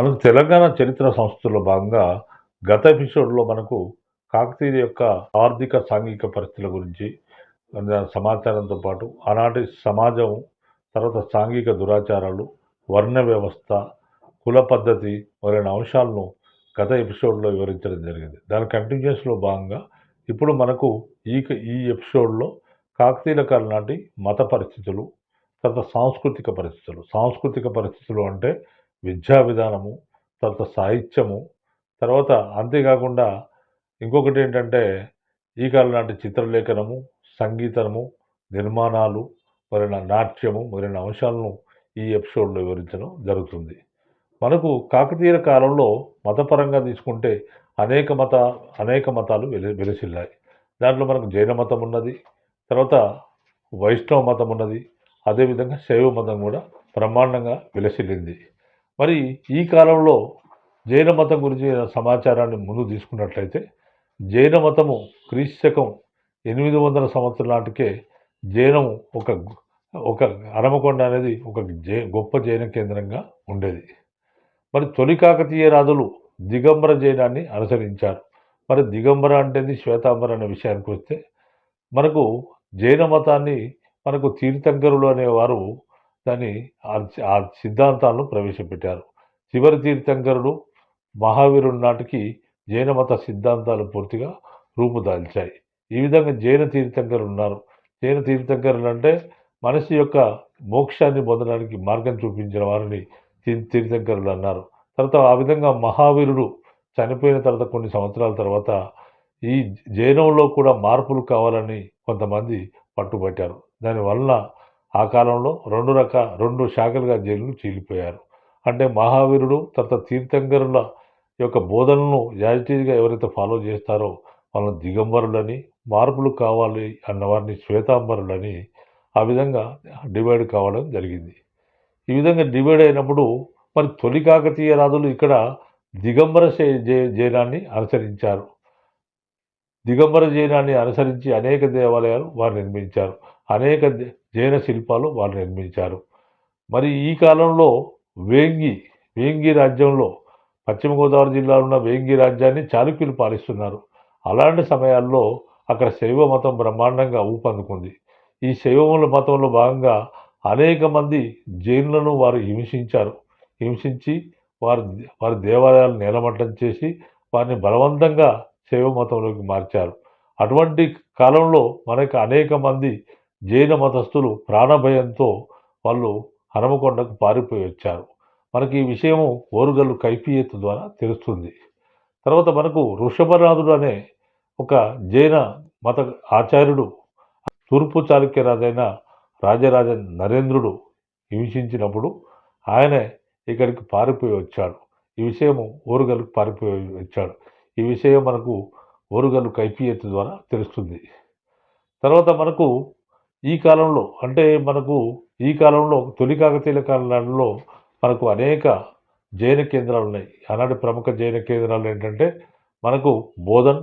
మనకు తెలంగాణ చరిత్ర సంస్థలో భాగంగా గత ఎపిసోడ్లో మనకు కాకతీయ యొక్క ఆర్థిక సాంఘిక పరిస్థితుల గురించి దాని సమాచారంతో పాటు ఆనాటి సమాజం తర్వాత సాంఘిక దురాచారాలు వర్ణ వ్యవస్థ కుల పద్ధతి మొదలైన అంశాలను గత ఎపిసోడ్లో వివరించడం జరిగింది. దాని కంటిన్యూస్లో భాగంగా ఇప్పుడు మనకు ఈ ఈ ఎపిసోడ్లో కాకతీయుల కాలం నాటి మత పరిస్థితులు తర్వాత సాంస్కృతిక పరిస్థితులు. సాంస్కృతిక పరిస్థితులు అంటే విద్యా విధానము తర్వాత సాహిత్యము తర్వాత అంతేకాకుండా ఇంకొకటి ఏంటంటే ఈ కాలం నాటి చిత్రలేఖనము సంగీతము నిర్మాణాలు మొదలైన నాట్యము మొదలైన అంశాలను ఈ ఎపిసోడ్లో వివరించడం జరుగుతుంది. మనకు కాకతీయ కాలంలో మతపరంగా తీసుకుంటే అనేక మత అనేక మతాలు వెలి వెలిసిల్లాయి. దాంట్లో మనకు జైన మతం ఉన్నది తర్వాత వైష్ణవ మతం ఉన్నది అదేవిధంగా శైవ మతం కూడా బ్రహ్మాండంగా విలసిల్లింది. మరి ఈ కాలంలో జైన మతం గురించి సమాచారాన్ని ముందు తీసుకున్నట్లయితే జైన మతము క్రీస్తకం ఎనిమిది వందల సంవత్సరం నాటికే జైనము ఒక ఒక అరమకొండ అనేది ఒక జై గొప్ప జైన కేంద్రంగా ఉండేది. మరి తొలి కాకతీయ రాజులు దిగంబర జైనాన్ని అనుసరించారు. మరి దిగంబర అంటేది శ్వేతాంబర అనే విషయానికి వస్తే మనకు జైన మతాన్ని మనకు తీర్థంకరులు అనేవారు దాన్ని ఆ- సిద్ధాంతాలను ప్రవేశపెట్టారు. చివరి తీర్థంకరుడు మహావీరుడి నాటికి జైన మత సిద్ధాంతాలు పూర్తిగా రూపుదాల్చాయి. ఈ విధంగా జైన తీర్థంకరులు ఉన్నారు. జైన తీర్థంకరులు అంటే మనిషి యొక్క మోక్షాన్ని పొందడానికి మార్గం చూపించిన వారిని తీర్థంకరులు అన్నారు. తర్వాత ఆ విధంగా మహావీరుడు చనిపోయిన తర్వాత కొన్ని సంవత్సరాల తర్వాత ఈ జైనంలో కూడా మార్పులు కావాలని కొంతమంది పట్టుబట్టారు. దానివల్ల ఆ కాలంలో రెండు రక రెండు శాఖలుగా జైలు చీలిపోయారు. అంటే మహావీరుడు తర్వాత తీర్థంకరుల యొక్క బోధనలను యాజిటీగా ఎవరైతే ఫాలో చేస్తారో వాళ్ళని దిగంబరులని మార్పులు కావాలి అన్నవారిని శ్వేతాంబరులని ఆ విధంగా డివైడ్ కావడం జరిగింది. ఈ విధంగా డివైడ్ అయినప్పుడు మరి తొలి కాకతీయ రాజులు ఇక్కడ దిగంబర జై- జైనాన్ని అనుసరించారు. దిగంబర జైనాన్ని అనుసరించి అనేక దేవాలయాలు వారు నిర్మించారు. అనేక జైన శిల్పాలు వారు నిర్మించారు. మరి ఈ కాలంలో వేంగి వేంగి రాజ్యంలో పశ్చిమ గోదావరి జిల్లాలో ఉన్న వేంగి రాజ్యాన్ని చాళుక్యులు పాలిస్తున్నారు. అలాంటి సమయాల్లో అక్కడ శైవ మతం బ్రహ్మాండంగా ఊపందుకుంది. ఈ శైవ మతంలో భాగంగా అనేక మంది జైనులను వారు హింసించారు. హింసించి వారి వారి దేవాలయాలు నేలమట్టం చేసి వారిని బలవంతంగా శైవ మతంలోకి మార్చారు. అటువంటి కాలంలో మనకు అనేక మంది జైన మతస్థులు ప్రాణభయంతో వాళ్ళు హనుమకొండకు పారిపోయి వచ్చారు. మనకి ఈ విషయము ఓరుగల్లు కైఫియత్ ద్వారా తెలుస్తుంది. తర్వాత మనకు వృషభనాథుడు అనే ఒక జైన మత ఆచార్యుడు తూర్పు చాళుక్య రాజైన రాజరాజ నరేంద్రుడు హింసించినప్పుడు ఆయనే ఇక్కడికి పారిపోయి వచ్చాడు. ఈ విషయము ఓరుగల్లుకు పారిపోయి వచ్చాడు. ఈ విషయం మనకు ఓరుగల్లు కైఫియత్ ద్వారా తెలుస్తుంది. తర్వాత మనకు ఈ కాలంలో అంటే మనకు ఈ కాలంలో తొలి కాకతీయుల కాలంలో మనకు అనేక జైన కేంద్రాలు ఉన్నాయి. ఆనాటి ప్రముఖ జైన కేంద్రాలు ఏంటంటే మనకు బోధన్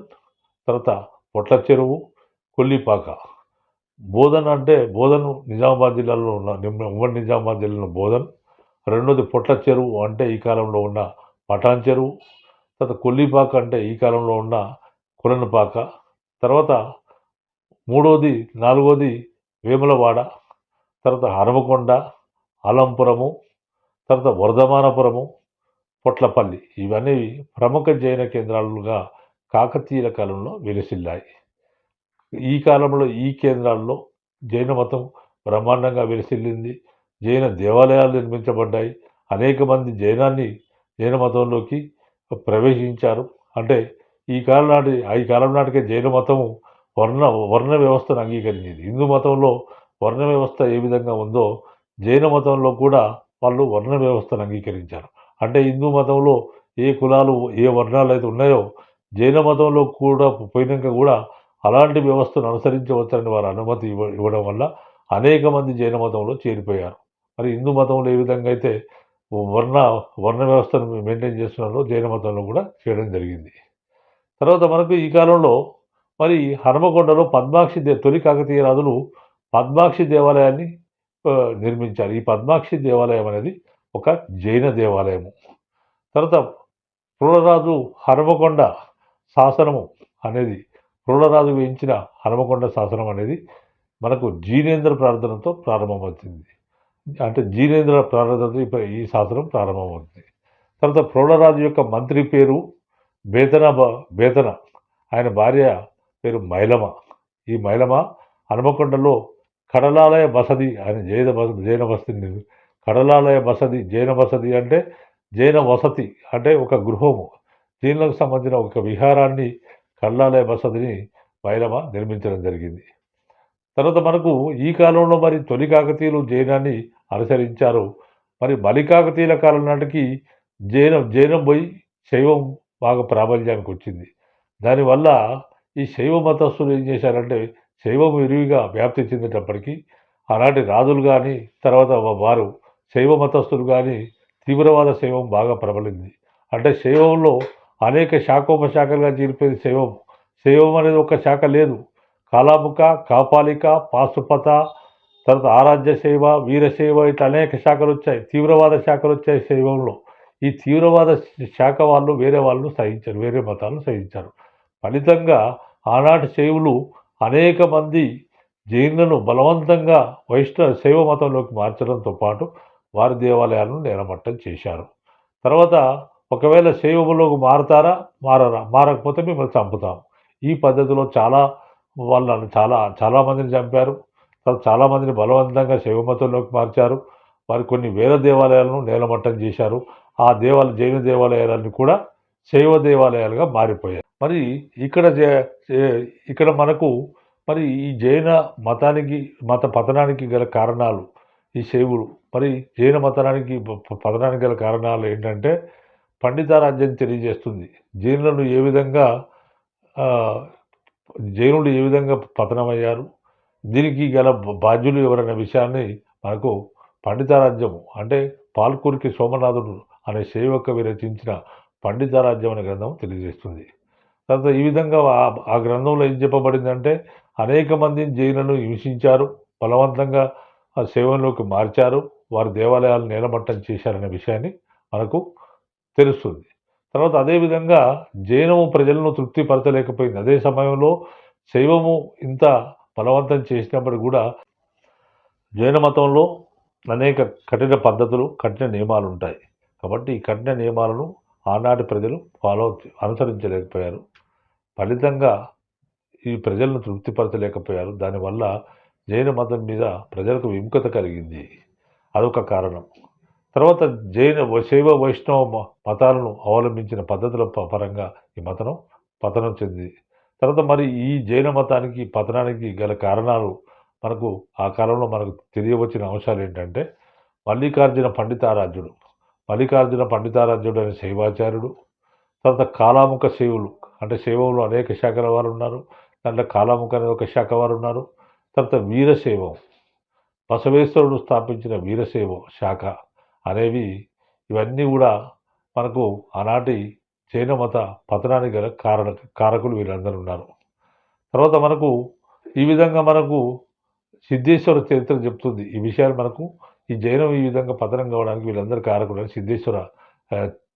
తర్వాత పొట్ల చెరువు కొల్లిపాక. బోధన్ అంటే బోధన్ నిజామాబాద్ జిల్లాలో ఉన్న ఉమ్మడి నిజామాబాద్ జిల్లాలో బోధన్. రెండోది పొట్ల చెరువు అంటే ఈ కాలంలో ఉన్న పటాన్ చెరువు. తర్వాత కొల్లిపాక అంటే ఈ కాలంలో ఉన్న కురనపాక తర్వాత మూడోది నాలుగోది వేములవాడ తర్వాత హరమకొండ అలంపురము తర్వాత వర్ధమానపురము పొట్లపల్లి. ఇవన్నీ ప్రముఖ జైన కేంద్రాలుగా కాకతీయుల కాలంలో వెలిసిల్లాయి ఈ కాలంలో ఈ కేంద్రాల్లో జైన మతం బ్రహ్మాండంగా వెలిసిల్లింది జైన దేవాలయాలు నిర్మించబడ్డాయి. అనేక మంది జైనాన్ని జైన మతంలోకి ప్రవేశించారు. అంటే ఈ కాలం నాటి ఈ కాలం నాటికే జైన మతము వర్ణ వర్ణ వ్యవస్థను అంగీకరించింది. హిందూ మతంలో వర్ణ వ్యవస్థ ఏ విధంగా ఉందో జైన మతంలో కూడా వాళ్ళు వర్ణ వ్యవస్థను అంగీకరించారు. అంటే హిందూ మతంలో ఏ కులాలు ఏ వర్ణాలు అయితే ఉన్నాయో జైన మతంలో కూడా పోయినాక కూడా అలాంటి వ్యవస్థను అనుసరించవచ్చని వారు అనుమతి ఇవ్వ ఇవ్వడం వల్ల అనేక మంది జైన మతంలో చేరిపోయారు. మరి హిందూ మతంలో ఏ విధంగా అయితే వర్ణ వర్ణ వ్యవస్థను మెయింటైన్ చేస్తున్నారో జైన మతంలో కూడా చేయడం జరిగింది. తర్వాత మనకు ఈ కాలంలో మరి హనుమకొండలో పద్మాక్షి దే తొలి కాకతీయ రాజులు పద్మాక్షి దేవాలయాన్ని నిర్మించారు. ఈ పద్మాక్షి దేవాలయం అనేది ఒక జైన దేవాలయము. తర్వాత ప్రోళరాజు హనుమకొండ శాసనము అనేది ప్రోళరాజు వేయించిన హనుమకొండ శాసనం అనేది మనకు జీనేంద్ర ప్రార్థనతో ప్రారంభమవుతుంది. అంటే జీనేంద్ర ప్రార్థనతో ఇప్పుడు ఈ శాసనం ప్రారంభమవుతుంది. తర్వాత ప్రోళరాజు యొక్క మంత్రి పేరు బేతన బ- బేతన ఆయన భార్య పేరు మైలమ. ఈ మైలమ హనుమకొండలో కడలాలయ బసది అని జైన బస జైన బసతి కడలాలయ బసది జైన వసతి అంటే జైన వసతి అంటే ఒక గృహము. జైనులకు సంబంధించిన ఒక విహారాన్ని కడలాలయ బసతిని మైలమ నిర్మించడం జరిగింది. తర్వాత మనకు ఈ కాలంలో మరి తొలి కాకతీయులు జైనాన్ని అనుసరించారు. మరి బలి కాకతీయుల కాలం నాటికి జైనం జైనం పోయి శైవం బాగా ప్రాబల్యానికి వచ్చింది. దానివల్ల ఈ శైవ మతస్థులు ఏం చేశారంటే శైవం విరివిగా వ్యాప్తి చెందేటప్పటికీ అలాంటి రాజులు కానీ తర్వాత వారు శైవ మతస్థులు కానీ తీవ్రవాద శైవం బాగా ప్రబలింది. అంటే శైవంలో అనేక శాఖోపశాఖలుగా చేరిపోయింది శైవం. శైవం అనేది ఒక శాఖ లేదు. కాలాముఖ కాపాలిక పాశుపత తర్వాత ఆరాధ్య శైవ వీరశైవ ఇట్లా అనేక శాఖలు వచ్చాయి. తీవ్రవాద శాఖలు వచ్చాయి శైవంలో. ఈ తీవ్రవాద శాఖ వాళ్ళు వేరే వాళ్ళు సహించారు వేరే మతాలు సహించారు. ఫలితంగా ఆనాటి శైవులు అనేక మంది జైన్లను బలవంతంగా వైష్ణవ శైవ మతంలోకి మార్చడంతో పాటు వారి దేవాలయాలను నేలమట్టం చేశారు. తర్వాత ఒకవేళ శైవములోకి మారతారా? మారరా? మారకపోతే మిమ్మల్ని చంపుతాం. ఈ పద్ధతిలో చాలా వాళ్ళను చాలా చాలామందిని చంపారు. తర్వాత చాలామందిని బలవంతంగా శైవ మతంలోకి మార్చారు. వారి కొన్ని వేల దేవాలయాలను నేలమట్టం చేశారు. ఆ దేవాలయ జైన దేవాలయాలన్నీ కూడా శైవ దేవాలయాలుగా మారిపోయాయి. మరి ఇక్కడ ఇక్కడ మనకు మరి ఈ జైన మతానికి మత పతనానికి గల కారణాలు ఈ శైవులు మరి జైన మతానికి పతనానికి గల కారణాలు ఏంటంటే పండితారాజ్యం తెలియజేస్తుంది. జైనులను ఏ విధంగా జైనులు ఏ విధంగా పతనమయ్యారు దీనికి గల బాధ్యులు ఎవరనే విషయాన్ని మనకు పండితారాజ్యము అంటే పాల్కూరికి సోమనాథుడు అనే శైవకవి విరచించిన పండితారాజ్యం అనే గ్రంథం తెలియజేస్తుంది. తర్వాత ఈ విధంగా ఆ- గ్రంథంలో ఏం చెప్పబడిందంటే అనేక మందిని జైలను హింసించారు బలవంతంగా ఆ శైవంలోకి మార్చారు వారి దేవాలయాలు నేలమట్టం చేశారనే విషయాన్ని మనకు తెలుస్తుంది. తర్వాత అదేవిధంగా జైనము ప్రజలను తృప్తిపరచలేకపోయింది. అదే సమయంలో శైవము ఇంత బలవంతం చేసినప్పటికీ కూడా జైన మతంలో అనేక కఠిన పద్ధతులు కఠిన నియమాలు ఉంటాయి కాబట్టి ఈ కఠిన నియమాలను ఆనాటి ప్రజలు ఫాలో అనుసరించలేకపోయారు. ఫలితంగా ఈ ప్రజలను తృప్తిపరచలేకపోయారు. దానివల్ల జైన మతం మీద ప్రజలకు విముఖత కలిగింది. అదొక కారణం. తర్వాత జైన శైవ వైష్ణవ మతాలను అవలంబించిన పద్ధతుల పరంగా ఈ మతం పతనం చెంది తర్వాత మరి ఈ జైన మతానికి పతనానికి గల కారణాలు మనకు ఆ కాలంలో మనకు తెలియవచ్చిన అంశాలు ఏంటంటే మల్లికార్జున పండితారాధ్యుడు. మల్లికార్జున పండితారాధ్యుడు అనే శైవాచార్యుడు. తర్వాత కాలాముఖ శైవులు అంటే శైవంలో అనేక శాఖల వారు ఉన్నారు దాంట్లో కాలాముఖ అనే ఒక శాఖ వారు ఉన్నారు తర్వాత వీరశైవం. బసవేశ్వరుడు స్థాపించిన వీరశైవం శాఖ అనేవి ఇవన్నీ కూడా మనకు ఆనాటి జైన మత పతనానికి గల కారణ కారకులు వీళ్ళందరూ ఉన్నారు. తర్వాత మనకు ఈ విధంగా మనకు సిద్ధేశ్వర చరిత్ర చెప్తుంది. ఈ విషయాలు మనకు ఈ జైనం ఈ విధంగా పతనం కావడానికి వీళ్ళందరూ కారకులు అని సిద్ధేశ్వర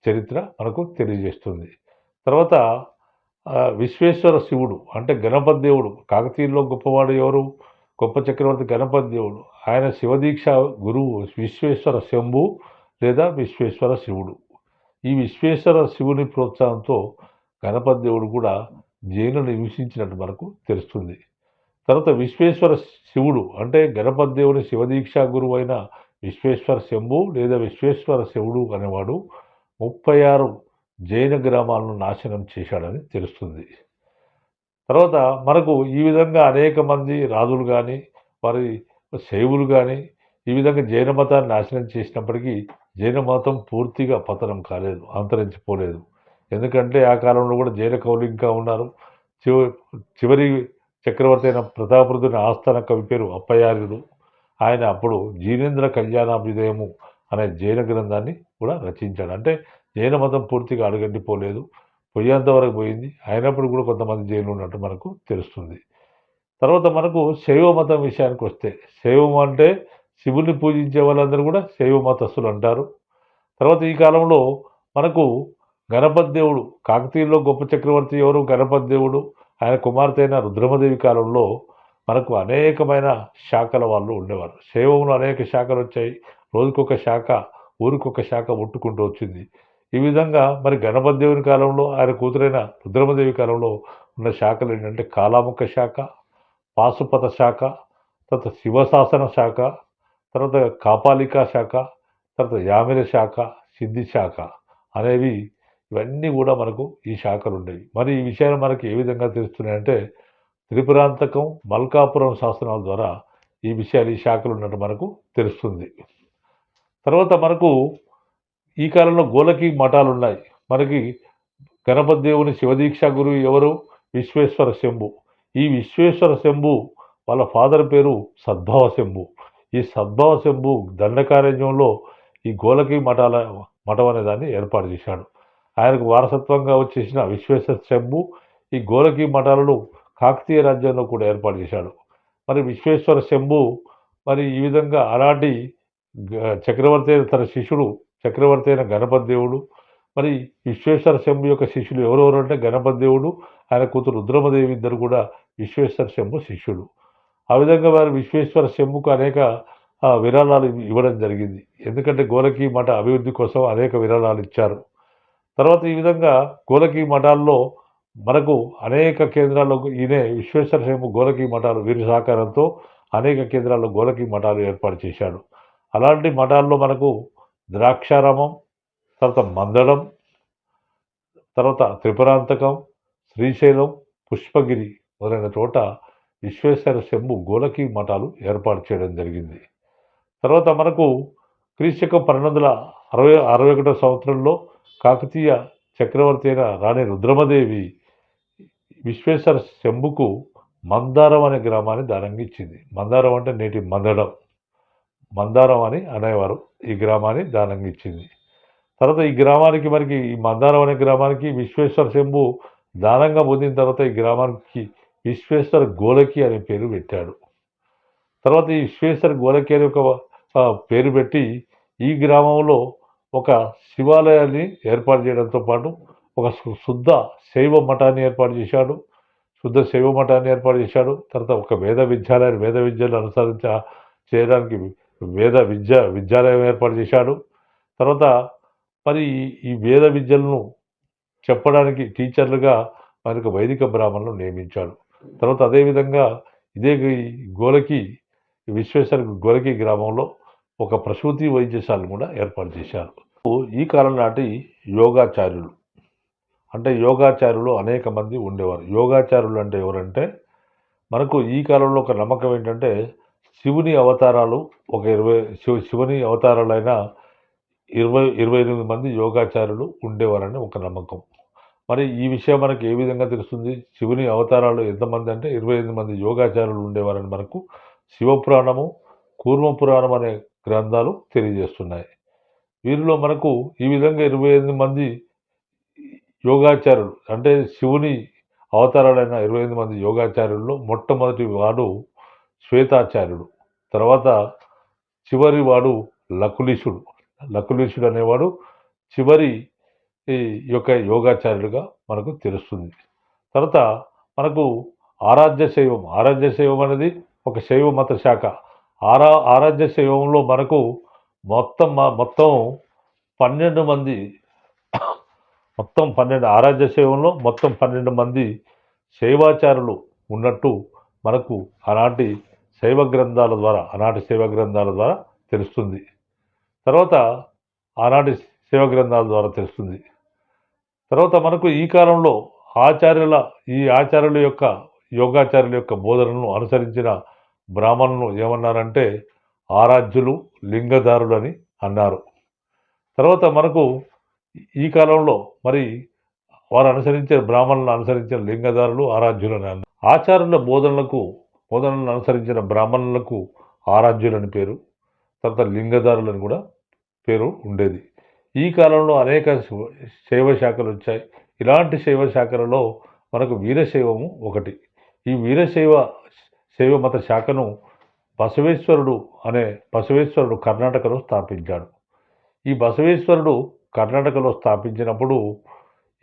చరిత్ర మనకు తెలియజేస్తుంది. తర్వాత విశ్వేశ్వర శివుడు అంటే గణపతి దేవుడు. కాకతీయుల్లో గొప్పవాడు ఎవరు? గొప్ప చక్రవర్తి గణపతి దేవుడు. ఆయన శివదీక్ష గురువు విశ్వేశ్వర శంభు లేదా విశ్వేశ్వర శివుడు. ఈ విశ్వేశ్వర శివుని ప్రోత్సాహంతో గణపతి దేవుడు కూడా జైలు నివసించినట్టు మనకు తెలుస్తుంది. తర్వాత విశ్వేశ్వర శివుడు అంటే గణపతి దేవుని శివదీక్ష గురువు అయిన విశ్వేశ్వర శంభు లేదా విశ్వేశ్వర శివుడు అనేవాడు ముప్పై ఆరు జైన గ్రామాలను నాశనం చేశాడని తెలుస్తుంది. తర్వాత మనకు ఈ విధంగా అనేక మంది రాజులు కానీ వారి శైవులు కానీ ఈ విధంగా జైన మతాన్ని నాశనం చేసినప్పటికీ జైన మతం పూర్తిగా పతనం కాలేదు అంతరించిపోలేదు. ఎందుకంటే ఆ కాలంలో కూడా జైన కవులు ఇంకా ఉన్నారు. చివ చివరి చక్రవర్తి అయిన ప్రతాపరుదుని ఆస్థాన కవి పేరు అప్పయార్యుడు. ఆయన అప్పుడు జీనేంద్ర కళ్యాణాభ్యుదయము అనే జైన గ్రంథాన్ని కూడా రచించాడు. అంటే జైన మతం పూర్తిగా అడుగంటిపోలేదు. పోయేంత వరకు పోయింది. అయినప్పుడు కూడా కొంతమంది జైలు ఉన్నట్టు మనకు తెలుస్తుంది. తర్వాత మనకు శైవ మతం విషయానికి వస్తే శైవం అంటే శివుని పూజించే వాళ్ళందరూ కూడా శైవ మతస్థులు అంటారు. తర్వాత ఈ కాలంలో మనకు గణపతి దేవుడు కాకతీయుల్లో గొప్ప చక్రవర్తి ఎవరు? గణపతి దేవుడు. ఆయన కుమార్తె అయిన రుద్రమదేవి కాలంలో మనకు అనేకమైన శాఖల వాళ్ళు ఉండేవారు. శైవంలో అనేక శాఖలు వచ్చాయి. రోజుకొక శాఖ ఊరికొక శాఖ ముట్టుకుంటూ వచ్చింది. ఈ విధంగా మరి గణపతి దేవుని కాలంలో ఆయన కూతురైన రుద్రమదేవి కాలంలో ఉన్న శాఖలు ఏంటంటే కాలాముఖ శాఖ పాశుపత శాఖ తర్వాత శివశాసన శాఖ తర్వాత కాపాలికా శాఖ తర్వాత యామిన శాఖ సిద్ధి శాఖ అనేవి ఇవన్నీ కూడా మనకు ఈ శాఖలు ఉండేవి. మరి ఈ విషయాలు మనకి ఏ విధంగా తెలుస్తున్నాయంటే త్రిపురాంతకం మల్కాపురం శాసనాల ద్వారా ఈ విషయాలు ఈ శాఖలు ఉన్నట్టు మనకు తెలుస్తుంది. తర్వాత మనకు ఈ కాలంలో గోలకి మఠాలు ఉన్నాయి మనకి గణపతి దేవుని శివదీక్ష గురువు ఎవరు? విశ్వేశ్వర శంభు. ఈ విశ్వేశ్వర శంభు వాళ్ళ ఫాదర్ పేరు సద్భావ శంభు. ఈ సద్భావ శంభు దండకారణ్యంలో ఈ గోలకి మఠాల మఠం అనే దాన్ని ఏర్పాటు చేశాడు. ఆయనకు వారసత్వంగా వచ్చేసిన విశ్వేశ్వర శంభు ఈ గోలకి మఠాలను కాకతీయ రాజ్యంలో కూడా ఏర్పాటు చేశాడు. మరి విశ్వేశ్వర శంభు మరి ఈ విధంగా అలాంటి చక్రవర్తి తన శిష్యుడు చక్రవర్తి అయిన గణపతి దేవుడు. మరి విశ్వేశ్వర శంభు యొక్క శిష్యులు ఎవరెవరు అంటే గణపతి దేవుడు ఆయన కూతురు రుద్రమదేవి ఇద్దరు కూడా విశ్వేశ్వర శంభు శిష్యుడు ఆ విధంగా వారు విశ్వేశ్వర శంభుకు అనేక విరాళాలు ఇవ్వడం జరిగింది. ఎందుకంటే గోలకి మఠ అభివృద్ధి కోసం అనేక విరాళాలు ఇచ్చారు. తర్వాత ఈ విధంగా గోలకి మఠాల్లో మనకు అనేక కేంద్రాల్లో ఈయనే విశ్వేశ్వర శంభు గోలకి మఠాలు వీరి సహకారంతో అనేక కేంద్రాల్లో గోలకి మఠాలు ఏర్పాటు చేశాడు. అలాంటి మఠాల్లో మనకు ద్రాక్షారామం తర్వాత మందడం తర్వాత త్రిపురాంతకం శ్రీశైలం పుష్పగిరి మొదలైన చోట విశ్వేశ్వర శంభు గోలకి మఠాలు ఏర్పాటు చేయడం జరిగింది. తర్వాత మనకు క్రీశకం పన్నెండు వందల అరవై అరవై ఒకటో సంవత్సరంలో కాకతీయ చక్రవర్తి అయిన రాణి రుద్రమదేవి విశ్వేశ్వర శంభుకు మందారం అనే గ్రామాన్ని దానంగా ఇచ్చింది. మందారం అంటే నేటి మందడం మందారం అని అనేవారు. ఈ గ్రామాన్ని దానంగా ఇచ్చింది. తర్వాత ఈ గ్రామానికి మనకి ఈ మందారం అనే గ్రామానికి విశ్వేశ్వర శంభు దానంగా పొందిన తర్వాత ఈ గ్రామానికి విశ్వేశ్వర గోలకి అనే పేరు పెట్టాడు. తర్వాత ఈ విశ్వేశ్వర గోలకి అనే ఒక పేరు పెట్టి ఈ గ్రామంలో ఒక శివాలయాన్ని ఏర్పాటు చేయడంతో పాటు ఒక శుద్ధ శైవ మఠాన్ని ఏర్పాటు చేశాడు. శుద్ధ శైవ మఠాన్ని ఏర్పాటు చేశాడు. తర్వాత ఒక వేద విద్యాలయాన్ని వేద విద్యను అనుసరించ చేయడానికి వేద విద్య విద్యాలయం ఏర్పాటు చేశాడు. తర్వాత మరి ఈ- వేద విద్యలను చెప్పడానికి టీచర్లుగా మనకు వైదిక బ్రాహ్మణులు నియమించాడు. తర్వాత అదేవిధంగా ఇదే ఈ గోలకి విశ్వేశ్వర గోలకి గ్రామంలో ఒక ప్రసూతి వైద్యశాలను కూడా ఏర్పాటు చేశారు. ఈ కాలం నాటి యోగాచార్యులు. అంటే యోగాచార్యులు అనేక మంది ఉండేవారు. యోగాచార్యులు అంటే ఎవరంటే మనకు ఈ కాలంలో ఒక నమ్మకం ఏంటంటే శివుని అవతారాలు ఒక ఇరవై శివ శివుని అవతారాలైన ఇరవై ఇరవై ఎనిమిది మంది యోగాచార్యులు ఉండేవారని ఒక నమ్మకం. మరి ఈ విషయం మనకి ఏ విధంగా తెలుస్తుంది? శివుని అవతారాలు ఎంతమంది అంటే ఇరవై ఎనిమిది మంది యోగాచార్యులు ఉండేవారని మనకు శివపురాణము కూర్మ పురాణం అనే గ్రంథాలు తెలియజేస్తున్నాయి. వీరిలో మనకు ఈ విధంగా ఇరవై ఎనిమిది మంది యోగాచార్యులు అంటే శివుని అవతారాలైన ఇరవై ఎనిమిది మంది యోగాచార్యుల్లో మొట్టమొదటి వాడు శ్వేతాచార్యుడు. తర్వాత చివరి వాడు లకులీషుడు లకులీషుడు అనేవాడు చివరి ఈ యొక్క యోగాచార్యులుగా మనకు తెలుస్తుంది. తర్వాత మనకు ఆరాధ్య శైవం. ఆరాధ్య శైవం అనేది ఒక శైవ మత శాఖ. ఆరా ఆరాధ్య శైవంలో మనకు మొత్తం మా- మొత్తం పన్నెండు మంది మొత్తం పన్నెండు ఆరాధ్య శైవంలో మొత్తం పన్నెండు మంది శైవాచారులు ఉన్నట్టు మనకు ఆనాటి శైవ గ్రంథాల ద్వారా ఆనాటి శైవ గ్రంథాల ద్వారా తెలుస్తుంది. తర్వాత ఆనాటి శైవ గ్రంథాల ద్వారా తెలుస్తుంది. తర్వాత మనకు ఈ కాలంలో ఆచార్యుల ఈ ఆచార్యుల యొక్క యోగాచార్యుల యొక్క బోధనను అనుసరించిన బ్రాహ్మణులు ఏమన్నారంటే ఆరాధ్యులు లింగదారులని అన్నారు. తర్వాత మనకు ఈ కాలంలో మరి వారు అనుసరించే బ్రాహ్మణులను అనుసరించిన లింగదారులు ఆరాధ్యులు అన్నారు. ఆచార్యుల బోధనలకు బోధనలను అనుసరించిన బ్రాహ్మణులకు ఆరాధ్యులని పేరు తర్వాత లింగదారులని కూడా పేరు ఉండేది. ఈ కాలంలో అనేక శివ- శైవ శాఖలు వచ్చాయి. ఇలాంటి శైవ శాఖలలో మనకు వీరశైవము ఒకటి. ఈ వీరశైవ శైవ మత శాఖను బసవేశ్వరుడు అనే బసవేశ్వరుడు కర్ణాటకలో స్థాపించాడు. ఈ బసవేశ్వరుడు కర్ణాటకలో స్థాపించినప్పుడు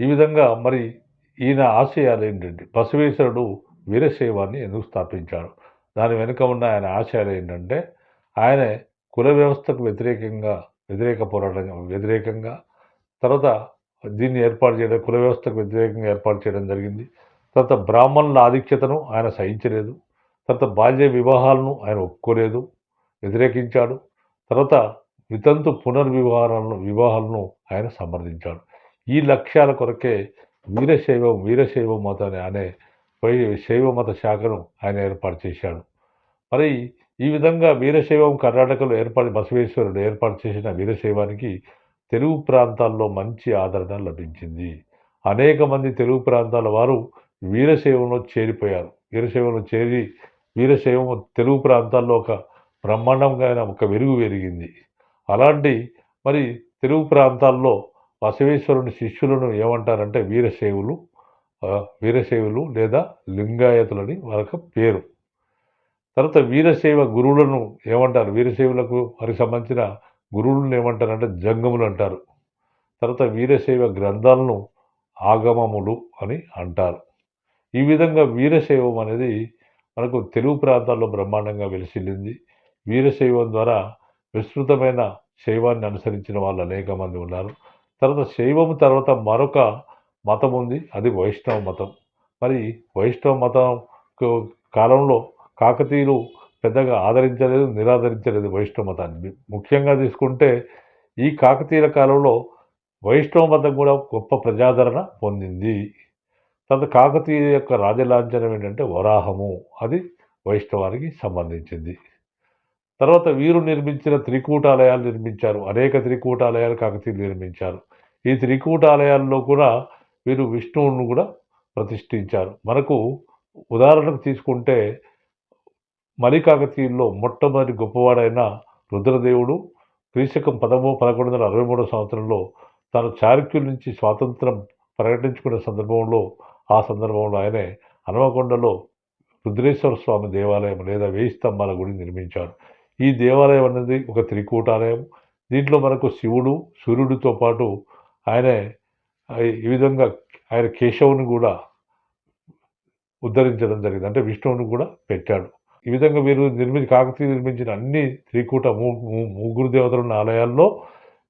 ఈ విధంగా మరి ఈయన ఆశయాలు ఏంటంటే బసవేశ్వరుడు వీరశైవాన్ని ఎందుకు స్థాపించాడు దాని వెనుక ఉన్న ఆయన ఆశయాలు ఏంటంటే ఆయన కుల వ్యవస్థకు వ్యతిరేకంగా వ్యతిరేక పోరాటం వ్యతిరేకంగా తర్వాత దీన్ని ఏర్పాటు చేయడం కుల వ్యవస్థకు వ్యతిరేకంగా ఏర్పాటు చేయడం జరిగింది. తర్వాత బ్రాహ్మణుల ఆధిక్యతను ఆయన సహించలేదు. తర్వాత బాల్య వివాహాలను ఆయన ఒప్పుకోలేదు వ్యతిరేకించాడు. తర్వాత వితంతు పునర్వివాహాలను వివాహాలను ఆయన సమర్థించాడు. ఈ లక్ష్యాల కొరకే వీరశైవం వీరశైవ మతం అనే శైవ మత శాఖను ఆయన ఏర్పాటు చేశాడు. మరి ఈ విధంగా వీరశైవం కర్ణాటకలో ఏర్పాటు బసవేశ్వరుడు ఏర్పాటు చేసిన వీరశైవానికి తెలుగు ప్రాంతాల్లో మంచి ఆదరణ లభించింది. అనేక మంది తెలుగు ప్రాంతాల వారు వీరశైవంలో చేరిపోయారు. వీరశైవంలో చేరి వీరశైవం తెలుగు ప్రాంతాల్లో ఒక బ్రహ్మాండంగా ఒక వెలుగు పెరిగింది అలాంటి మరి తెలుగు ప్రాంతాల్లో బసవేశ్వరుని శిష్యులను ఏమంటారంటే వీరశైవులు? వీరశైవులు లేదా లింగాయతులని వాళ్ళకి పేరు. తర్వాత వీరశైవ గురువులను ఏమంటారు? వీరశైవులకు వారికి సంబంధించిన గురువులను ఏమంటారంటే జంగములు అంటారు. తర్వాత వీరశైవ గ్రంథాలను ఆగమములు అని అంటారు. ఈ విధంగా వీరశైవం అనేది మనకు తెలుగు ప్రాంతాల్లో బ్రహ్మాండంగా వెలిసిల్లింది. వీరశైవం ద్వారా విస్తృతమైన శైవాన్ని అనుసరించిన వాళ్ళు అనేక మంది ఉన్నారు. తర్వాత శైవం తర్వాత మరొక మతం ఉంది అది వైష్ణవ మతం. మరి వైష్ణవ మతం కాలంలో కాకతీయులు పెద్దగా ఆదరించలేదు నిరాదరించలేదు వైష్ణవ మతాన్ని. ముఖ్యంగా తీసుకుంటే ఈ కాకతీయుల కాలంలో వైష్ణవ మతం కూడా గొప్ప ప్రజాదరణ పొందింది. తర్వాత కాకతీయ యొక్క రాజలాంఛనం ఏంటంటే వరాహము అది వైష్ణవానికి సంబంధించింది. తర్వాత వీరు నిర్మించిన త్రికూటాలయాలు నిర్మించారు అనేక త్రికూటాలయాలు కాకతీయులు నిర్మించారు. ఈ త్రికూటాలయాల్లో కూడా వీరు విష్ణువును కూడా ప్రతిష్ఠించారు. మనకు ఉదాహరణకు తీసుకుంటే మలికాకతీయుల్లో మొట్టమొదటి గొప్పవాడైన రుద్రదేవుడు క్రీశకం పదమూ పదకొండు వందల అరవై మూడో సంవత్సరంలో తాను చారుక్యుల నుంచి స్వాతంత్రం ప్రకటించుకునే సందర్భంలో ఆ సందర్భంలో ఆయనే హనుమకొండలో రుద్రేశ్వర స్వామి దేవాలయం లేదా వేయి స్తంభాల గుడి నిర్మించాడు. ఈ దేవాలయం అనేది ఒక త్రికూటాలయం. దీంట్లో మనకు శివుడు సూర్యుడితో పాటు ఆయన ఈ విధంగా ఆయన కేశవుని కూడా ఉద్ధరించడం జరిగింది. అంటే విష్ణువుని కూడా పెట్టాడు. ఈ విధంగా వీరు నిర్మించి కాకతీయ నిర్మించిన అన్ని త్రికూట మూ ముగ్గురు దేవతలు ఉన్న ఆలయాల్లో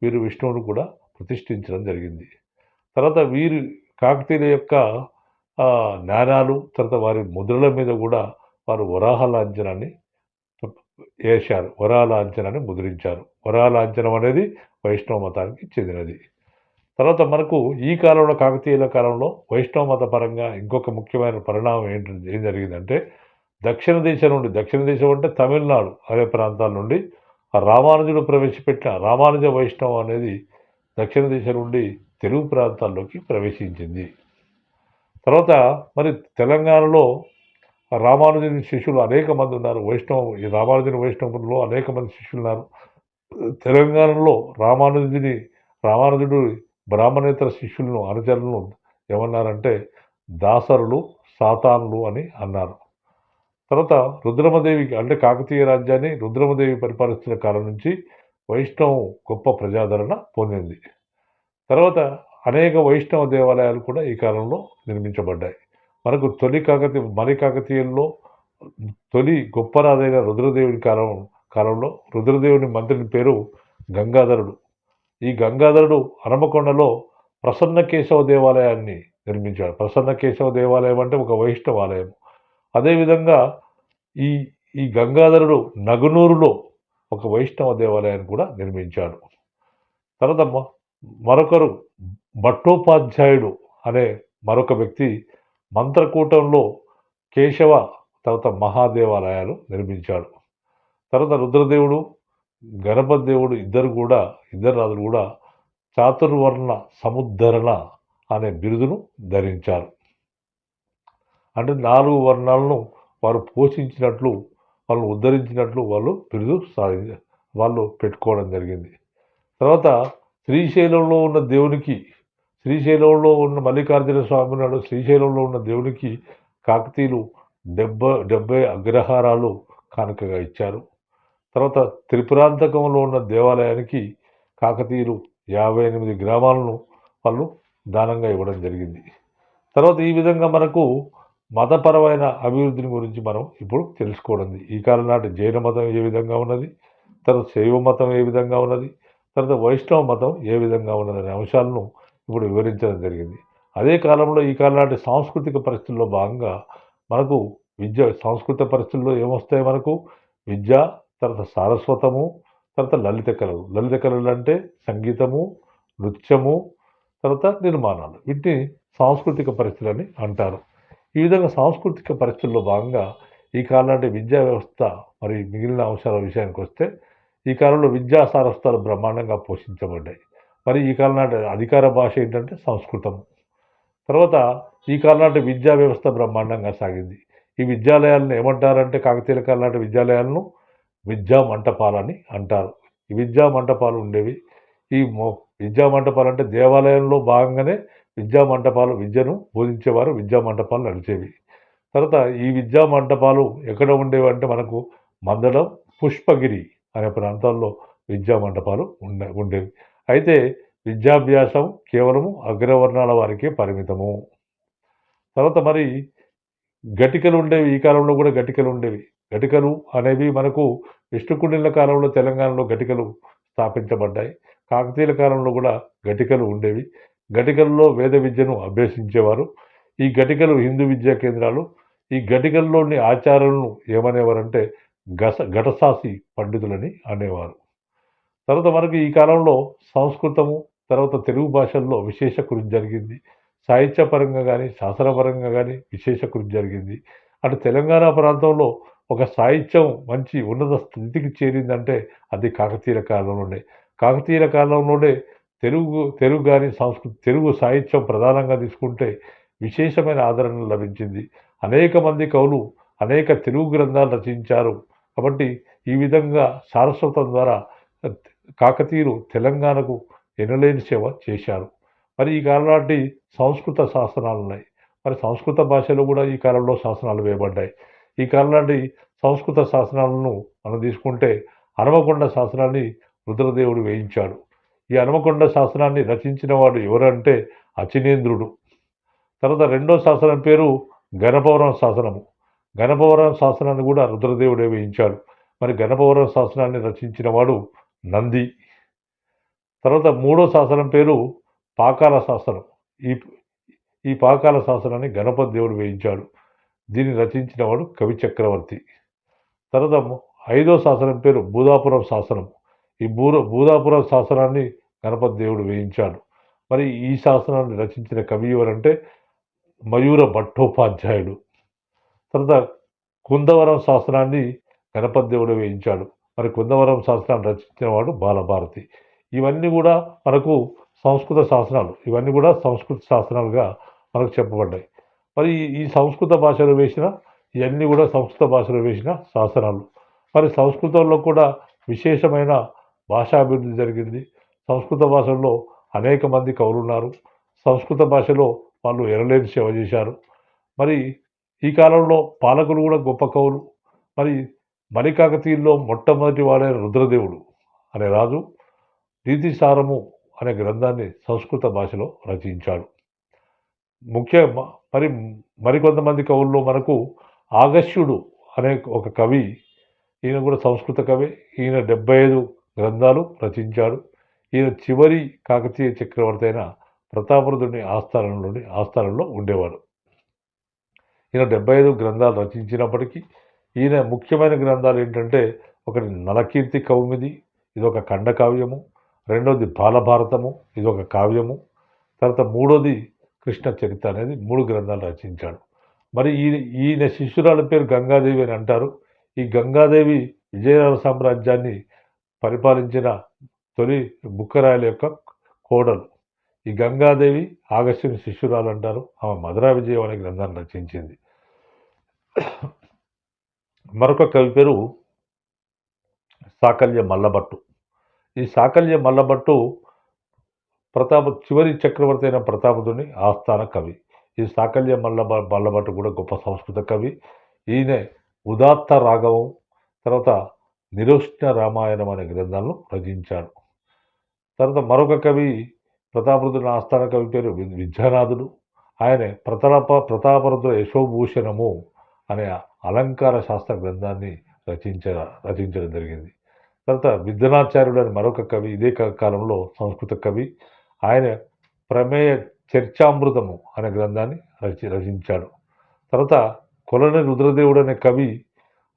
వీరు విష్ణువుని కూడా ప్రతిష్ఠించడం జరిగింది. తర్వాత వీరు కాకతీయుల యొక్క నాణాలు తర్వాత వారి ముద్రల మీద కూడా వారు వరాహ లాంఛనాన్ని వేశారు వరాహలాంఛనాన్ని ముద్రించారు. వరాహలాంఛనం అనేది వైష్ణవ మతానికి చెందినది. తర్వాత మనకు ఈ కాలంలో కాకతీయుల కాలంలో వైష్ణవ మత పరంగా ఇంకొక ముఖ్యమైన పరిణామం ఏంటి ఏం జరిగిందంటే దక్షిణ దేశం నుండి దక్షిణ దేశం అంటే తమిళనాడు అనే ప్రాంతాల నుండి ఆ రామానుజుడు ప్రవేశపెట్టిన రామానుజ వైష్ణవం అనేది దక్షిణ దేశం నుండి తెలుగు ప్రాంతాల్లోకి ప్రవేశించింది. తర్వాత మరి తెలంగాణలో రామానుజుని శిష్యులు అనేక మంది ఉన్నారు. వైష్ణవ ఈ రామానుజుని వైష్ణవుల్లో అనేక మంది శిష్యులు ఉన్నారు. తెలంగాణలో రామానుజుని రామానుజుడు బ్రాహ్మణేతర శిష్యులను అనుచరులను ఏమన్నారంటే దాసరులు సాతానులు అని అన్నారు. తర్వాత రుద్రమదేవికి అంటే కాకతీయ రాజ్యాన్ని రుద్రమదేవి పరిపాలిస్తున్న కాలం నుంచి వైష్ణవం గొప్ప ప్రజాదరణ పొందింది. తర్వాత అనేక వైష్ణవ దేవాలయాలు కూడా ఈ కాలంలో నిర్మించబడ్డాయి. మనకు తొలి కాకతీయ మలి కాకతీయుల్లో తొలి గొప్ప రాజైన రుద్రదేవుని కాలం కాలంలో రుద్రదేవుని మంత్రిని పేరు గంగాధరుడు. ఈ గంగాధరుడు హనమకొండలో ప్రసన్న కేశవ దేవాలయాన్ని నిర్మించాడు. ప్రసన్న కేశవ దేవాలయం అంటే ఒక వైష్ణవ ఆలయం అదేవిధంగా ఈ ఈ గంగాధరుడు నగునూరులో ఒక వైష్ణవ దేవాలయాన్ని కూడా నిర్మించాడు. తర్వాత మరొకరు భట్టోపాధ్యాయుడు అనే మరొక వ్యక్తి మంత్రకూటంలో కేశవ తర్వాత మహాదేవాలయాలు నిర్మించాడు. తర్వాత రుద్రదేవుడు గణపతి దేవుడు ఇద్దరు కూడా ఇద్దరు రాజులు కూడా చాతుర్వర్ణ సముద్ధరణ అనే బిరుదును ధరించారు. అంటే నాలుగు వర్ణాలను వారు పోషించినట్లు వాళ్ళు ఉద్ధరించినట్లు వాళ్ళు బిరుదు సాధి వాళ్ళు పెట్టుకోవడం జరిగింది. తర్వాత శ్రీశైలంలో ఉన్న దేవునికి శ్రీశైలంలో ఉన్న మల్లికార్జున స్వామి నాడు శ్రీశైలంలో ఉన్న దేవునికి కాకతీయులు డెబ్బై డెబ్బై అగ్రహారాలు కానుకగా ఇచ్చారు. తర్వాత త్రిపురాంతకంలో ఉన్న దేవాలయానికి కాకతీయులు యాభై ఎనిమిది గ్రామాలను వాళ్ళు దానంగా ఇవ్వడం జరిగింది. తర్వాత ఈ విధంగా మనకు మతపరమైన అభివృద్ధిని గురించి మనం ఇప్పుడు తెలుసుకోవడం. ఈ కాలం నాటి జైన మతం ఏ విధంగా ఉన్నది? తర్వాత శైవ మతం ఏ విధంగా ఉన్నది? తర్వాత వైష్ణవ మతం ఏ విధంగా ఉన్నది అనే అంశాలను ఇప్పుడు వివరించడం జరిగింది. అదే కాలంలో ఈ కాలం నాటి సాంస్కృతిక పరిస్థితుల్లో భాగంగా మనకు విద్య సాంస్కృతిక పరిస్థితుల్లో ఏమొస్తాయి మనకు? విద్య తర్వాత సారస్వతము తర్వాత లలిత కళలు లలిత కళలు అంటే సంగీతము నృత్యము తర్వాత నిర్మాణాలు. వీటిని సాంస్కృతిక పరిస్థితులని అంటారు. ఈ విధంగా సాంస్కృతిక పరిస్థితుల్లో భాగంగా ఈ కాలం విద్యా వ్యవస్థ మరి మిగిలిన అంశాల విషయానికి వస్తే ఈ కాలంలో విద్యా సారస్వతాలు బ్రహ్మాండంగా పోషించబడ్డాయి. మరి ఈ కాలం నాటి అధికార భాష ఏంటంటే సంస్కృతం తర్వాత ఈ కాలం నాటి విద్యా వ్యవస్థ బ్రహ్మాండంగా సాగింది. ఈ విద్యాలయాలను ఏమంటారంటే కాకతీయుల కాలం నాటి విద్యాలయాలను విద్యా మంటపాలని అంటారు. ఈ విద్యా మంటపాలు ఉండేవి. ఈ విద్యా మంటపాలు అంటే దేవాలయంలో భాగంగానే విద్యా మంటపాలు విద్యను బోధించేవారు విద్యా మంటపాలు నడిచేవి. తర్వాత ఈ విద్యా మంటపాలు ఎక్కడ ఉండేవి అంటే మనకు మందడం పుష్పగిరి అనే ప్రాంతాల్లో విద్యా మంటపాలు ఉండే ఉండేవి. అయితే విద్యాభ్యాసం కేవలము అగ్రవర్ణాల వారికే పరిమితము. తర్వాత మరి గటికలు ఉండేవి. ఈ కాలంలో కూడా గటికలు ఉండేవి. గటికలు అనేవి మనకు విష్ణుకుండిల కాలంలో తెలంగాణలో ఘటికలు స్థాపించబడ్డాయి. కాకతీయుల కాలంలో కూడా గటికలు ఉండేవి. గటికల్లో వేద విద్యను అభ్యసించేవారు. ఈ గటికలు హిందూ విద్యా కేంద్రాలు. ఈ గటికల్లోని ఆచారాలను ఏమనేవారంటే గస ఘటసాసి పండితులని అనేవారు. తర్వాత మనకు ఈ కాలంలో సంస్కృతము తర్వాత తెలుగు భాషల్లో విశేష కృషి జరిగింది. సాహిత్యపరంగా కానీ శాస్త్రపరంగా కానీ విశేష కృషి జరిగింది. అటు తెలంగాణ ప్రాంతంలో ఒక సాహిత్యం మంచి ఉన్నత స్థితికి చేరిందంటే అది కాకతీయ కాలంలోనే. కాకతీయ కాలంలోనే తెలుగు తెలుగు కానీ సంస్కృతి తెలుగు సాహిత్యం ప్రధానంగా తీసుకుంటే విశేషమైన ఆదరణ లభించింది. అనేక మంది కవులు అనేక తెలుగు గ్రంథాలు రచించారు. కాబట్టి ఈ విధంగా సారస్వతం ద్వారా కాకతీయులు తెలంగాణకు ఎనలేని సేవ చేశారు. మరి ఈ కాలం సంస్కృత శాసనాలు ఉన్నాయి మరి సంస్కృత భాషలో కూడా ఈ కాలంలో శాసనాలు వేయబడ్డాయి. ఈ కాలం సంస్కృత శాసనాలను మనం తీసుకుంటే హనుమకొండ శాసనాన్ని రుద్రదేవుడు వేయించాడు. ఈ హనుమకొండ శాసనాన్ని రచించిన వాడు ఎవరంటే అచినేంద్రుడు. తర్వాత రెండో శాసనం పేరు గణపవరం శాసనము. గణపవరం శాసనాన్ని కూడా రుద్రదేవుడే వేయించాడు. మరి గణపవరం శాసనాన్ని రచించిన వాడు నంది. తర్వాత మూడో శాసనం పేరు పాకాల శాసనం. ఈ ఈ పాకాల శాసనాన్ని గణపతి దేవుడు వేయించాడు. దీన్ని రచించిన వాడు కవి చక్రవర్తి. తర్వాత ఐదో శాసనం పేరు బూదాపురం శాసనం. ఈ బూర బూదాపురం శాసనాన్ని గణపతి దేవుడు వేయించాడు. మరి ఈ శాసనాన్ని రచించిన కవి ఎవరంటే మయూర భట్టోపాధ్యాయుడు. తర్వాత కుందవరం శాసనాన్ని గణపతి దేవుడు వేయించాడు. మరి కుందవరం శాసనాన్ని రచించిన వాడు బాలభారతి. ఇవన్నీ కూడా మనకు సంస్కృత శాసనాలు ఇవన్నీ కూడా సంస్కృత శాసనాలుగా మనకు చెప్పబడ్డాయి. మరి ఈ సంస్కృత భాషలో వేసిన ఇవన్నీ కూడా సంస్కృత భాషలో వేసిన శాసనాలు. మరి సంస్కృతంలో కూడా విశేషమైన భాషాభివృద్ధి జరిగింది. సంస్కృత భాషల్లో అనేక మంది కవులు ఉన్నారు సంస్కృత భాషలో వాళ్ళు ఎరలేని సేవ చేశారు. మరి ఈ కాలంలో పాలకులు కూడా గొప్ప కవులు మరి మణికాకతీయుల్లో మొట్టమొదటి వాడైన రుద్రదేవుడు అనే రాజు నీతిసారము అనే గ్రంథాన్ని సంస్కృత భాషలో రచించాడు. ముఖ్య మరి మరికొంతమంది కవుల్లో మనకు ఆగస్యుడు అనే ఒక కవి ఈయన కూడా సంస్కృత కవి ఈయన డెబ్బై ఐదు గ్రంథాలు రచించాడు. ఈయన చివరి కాకతీయ చక్రవర్తి అయిన ప్రతాపరుదుని ఆస్థానంలోని ఆస్థానంలో ఉండేవాడు. ఈయన డెబ్బై ఐదు గ్రంథాలు రచించినప్పటికీ ఈయన ముఖ్యమైన గ్రంథాలు ఏంటంటే ఒకటి నలకీర్తి కౌమిది ఇది ఒక ఖండకావ్యము. రెండోది బాలభారతము ఇది ఒక కావ్యము. తర్వాత మూడోది కృష్ణ చరిత్ర అనేది మూడు గ్రంథాలు రచించాడు. మరి ఈయన ఈయన శిష్యురాల పేరు గంగాదేవి అని అంటారు. ఈ గంగాదేవి విజయనగర సామ్రాజ్యాన్ని పరిపాలించిన తొలి బుక్కరాయల యొక్క కోడలు. ఈ గంగాదేవి ఆగస్టుని శిష్యురాలు అంటారు. ఆమె మధురా విజయం అనే గ్రంథాన్ని రచించింది. మరొక కవి పేరు సాకల్య మల్లభట్టు. ఈ సాకల్య మల్లభట్టు ప్రతాప చివరి చక్రవర్తి అయిన ప్రతాపదుని ఆస్థాన కవి. ఈ సాకల్య మల్ల మల్లభట్టు కూడా గొప్ప సంస్కృత కవి. ఈయన ఉదాత్త రాఘవం తర్వాత నిరోష్ణ రామాయణం అనే గ్రంథాలను రచించాడు. తర్వాత మరొక కవి ప్రతాపరుద్రుని ఆస్థాన కవి పేరు విద్యానాథుడు. ఆయన ప్రతాప ప్రతాపరుద్ర యశోభూషణము అనే అలంకార శాస్త్ర గ్రంథాన్ని రచించ రచించడం జరిగింది. తర్వాత విద్యనాచార్యుడు అని మరొక కవి ఇదే కాలంలో సంస్కృత కవి. ఆయన ప్రమేయ చర్చామృతము అనే గ్రంథాన్ని రచి రచించాడు. తర్వాత కొలని రుద్రదేవుడు అనే కవి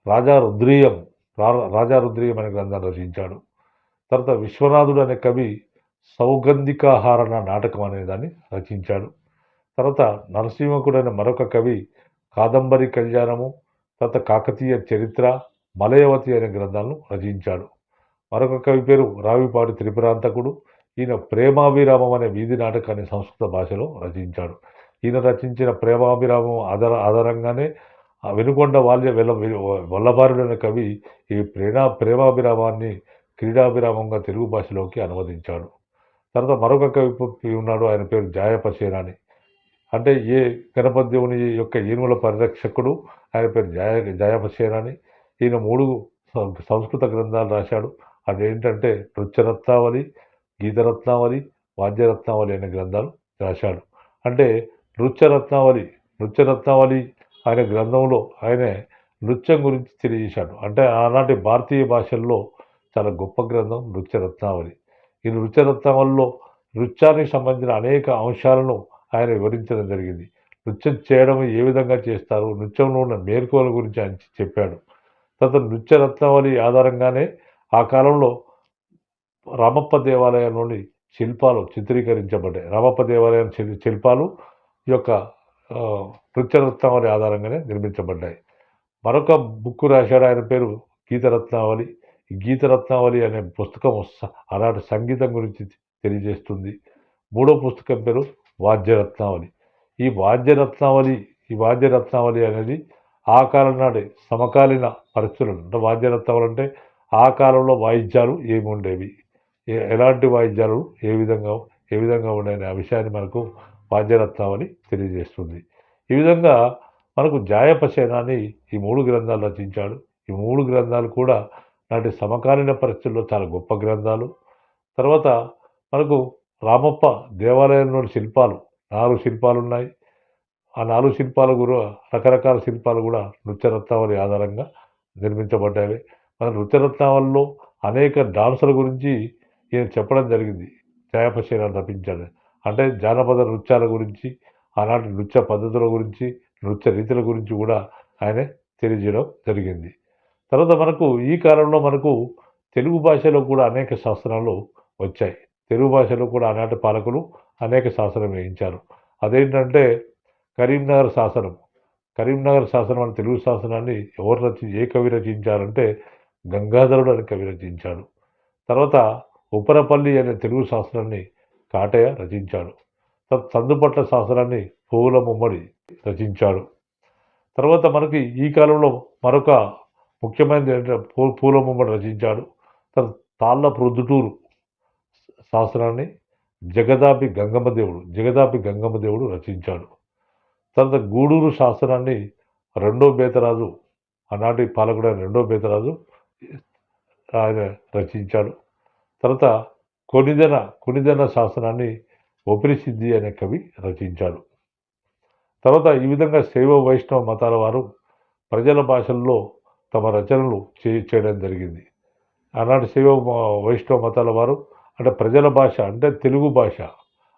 రాజా రుద్రీయం రా- రాజా రుద్రీయం అనే గ్రంథాన్ని రచించాడు. తర్వాత విశ్వనాథుడు అనే కవి సౌగంధికాహారణ నాటకం అనే దాన్ని రచించాడు. తర్వాత నరసింహకుడు అనే మరొక కవి కాదంబరి కళ్యాణము తర్వాత కాకతీయ చరిత్ర మలయవతి అనే గ్రంథాలను రచించాడు. మరొక కవి పేరు రావిపాటి త్రిపురాంతకుడు ఈయన ప్రేమాభిరామం అనే వీధి నాటకాన్ని సంస్కృత భాషలో రచించాడు. ఈయన రచించిన ప్రేమాభిరామం ఆధార ఆధారంగానే వెనుకొండ వాల్య వెల్ల వల్లభారుడైన కవి ఈ ప్రేమ ప్రేమాభిరామాన్ని క్రీడాభిరామంగా తెలుగు భాషలోకి అనువదించాడు. తర్వాత మరొక కవి ఉన్నాడు ఆయన పేరు జాయపసేనాని అంటే ఏ గణపతి యొక్క ఏనుగుల పరిరక్షకుడు ఆయన పేరు జాయ జయపసేనాని ఈయన మూడు సంస్కృత గ్రంథాలు రాశాడు. అదేంటంటే నృత్యరత్నావళి గీతరత్నావళి వాద్యరత్నావళి అనే గ్రంథాలు రాశాడు. అంటే నృత్యరత్నావళి నృత్యరత్నావళి ఆయన గ్రంథంలో ఆయన నృత్యం గురించి తెలియజేశాడు. అంటే ఆనాటి భారతీయ భాషల్లో చాలా గొప్ప గ్రంథం నృత్యరత్నావళి. ఈ నృత్యరత్నావళిలో నృత్యానికి సంబంధించిన అనేక అంశాలను ఆయన వివరించడం జరిగింది. నృత్యం చేయడం ఏ విధంగా చేస్తారు? నృత్యంలో ఉన్న మేల్కోల గురించి ఆయన చెప్పాడు. తర్వాత నృత్యరత్నావళి ఆధారంగానే ఆ కాలంలో రామప్ప దేవాలయంలోని శిల్పాలు చిత్రీకరించబడ్డాయి. రామప్ప దేవాలయం శిల్పాలు ఈ యొక్క నృత్యరత్నావళి ఆధారంగానే నిర్మించబడ్డాయి. మరొక బుక్ రాశాడు ఆయన పేరు గీతరత్నావళి. ఈ గీతరత్నావళి అనే పుస్తకం ఆనాటి సంగీతం గురించి తెలియజేస్తుంది. మూడో పుస్తకం పేరు వాద్యరత్నావళి. ఈ వాద్యరత్నావళి ఈ వాద్యరత్నావళి అనేది ఆ కాలం నాటి సమకాలీన పరిస్థితులు. అంటే వాద్యరత్నావళి అంటే ఆ కాలంలో వాయిద్యాలు ఏమి ఉండేవి ఎలాంటి వాయిద్యాలు ఏ విధంగా ఏ విధంగా ఉన్నాయనే ఆ విషయాన్ని మనకు వాద్యరత్నావళి తెలియజేస్తుంది. ఈ విధంగా మనకు జాయపసేనాని ఈ మూడు గ్రంథాలు రచించాడు. ఈ మూడు గ్రంథాలు కూడా నాటి సమకాలీన పరిస్థితుల్లో చాలా గొప్ప గ్రంథాలు. తర్వాత మనకు రామప్ప దేవాలయంలోని శిల్పాలు నాలుగు శిల్పాలు ఉన్నాయి ఆ నాలుగు శిల్పాలు కూడా రకరకాల శిల్పాలు కూడా నృత్యరత్నావళి ఆధారంగా నిర్మించబడ్డాయి. మన నృత్యరత్నావళిలో అనేక డాన్సుల గురించి ఈయన చెప్పడం జరిగింది. జయపశీలను రప్పించాడు అంటే జానపద నృత్యాల గురించి ఆనాటి నృత్య పద్ధతుల గురించి నృత్య రీతుల గురించి కూడా ఆయన తెలియజేయడం జరిగింది. తర్వాత మనకు ఈ కాలంలో మనకు తెలుగు భాషలో కూడా అనేక శాస్త్రాలు వచ్చాయి. తెలుగు భాషలో కూడా ఆనాటి పాలకులు అనేక శాసనం వేయించారు. అదేంటంటే కరీంనగర్ శాసనం. కరీంనగర్ శాసనం అనే తెలుగు శాసనాన్ని ఎవరు రచి ఏ కవి రచించారంటే గంగాధరుడు అని కవి రచించాడు. తర్వాత ఉపరపల్లి అనే తెలుగు శాస్త్రాన్ని కాటయ్య రచించాడు. తర్వాత సందుపట్ల శాస్త్రాన్ని పువ్వుల ముమ్మడి రచించాడు. తర్వాత మనకి ఈ కాలంలో మరొక ముఖ్యమైనది ఏంటంటే పూ పూల ముమ్మడి రచించాడు. తర్వాత తాళ్ళ ప్రొద్దుటూరు శాస్త్రాన్ని జగదాపి గంగమ్మ దేవుడు జగదాపి గంగమ్మ దేవుడు రచించాడు. తర్వాత గూడూరు శాస్త్రాన్ని రెండో బేతరాజు ఆనాటి పాలకుడైన రెండో బేతరాజు ఆయన రచించాడు. తర్వాత కొనిదెన కొనిదెన శాసనాన్ని ఒపిరిసిద్ధి అనే కవి రచించాడు. తర్వాత ఈ విధంగా శైవ వైష్ణవ మతాల వారు ప్రజల భాషల్లో తమ రచనలు చే చేయడం జరిగింది. ఆనాటి శైవ వైష్ణవ మతాల వారు అంటే ప్రజల భాష అంటే తెలుగు భాష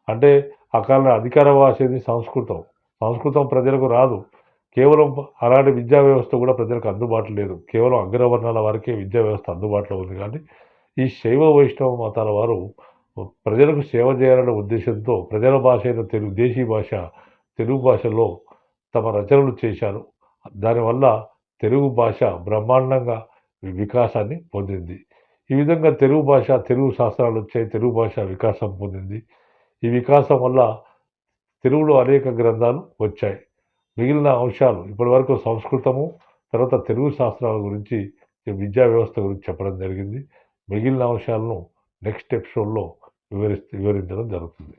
అంటే ఆ కాలంలో అధికార భాష ఏది సంస్కృతం. సంస్కృతం ప్రజలకు రాదు. కేవలం అలాంటి విద్యా వ్యవస్థ కూడా ప్రజలకు అందుబాటులో లేదు. కేవలం అగ్రవర్ణాల వారికే విద్యా వ్యవస్థ అందుబాటులో ఉంది. కానీ ఈ శైవ వైష్ణవ మతాల వారు ప్రజలకు సేవ చేయాలనే ఉద్దేశంతో ప్రజల భాష అయిన తెలుగు దేశీ భాష తెలుగు భాషలో తమ రచనలు చేశారు. దానివల్ల తెలుగు భాష బ్రహ్మాండంగా వికాసాన్ని పొందింది. ఈ విధంగా తెలుగు భాష తెలుగు శాస్త్రాలు వచ్చాయి తెలుగు భాష వికాసం పొందింది. ఈ వికాసం వల్ల తెలుగులో అనేక గ్రంథాలు వచ్చాయి. మిగిలిన అంశాలు ఇప్పటివరకు సంస్కృతము తర్వాత తెలుగు శాస్త్రాల గురించి విద్యా వ్యవస్థ గురించి చెప్పడం జరిగింది. మిగిలిన అంశాలను నెక్స్ట్ ఎపిసోడ్లో వివరిస్తూ వివరించడం జరుగుతుంది.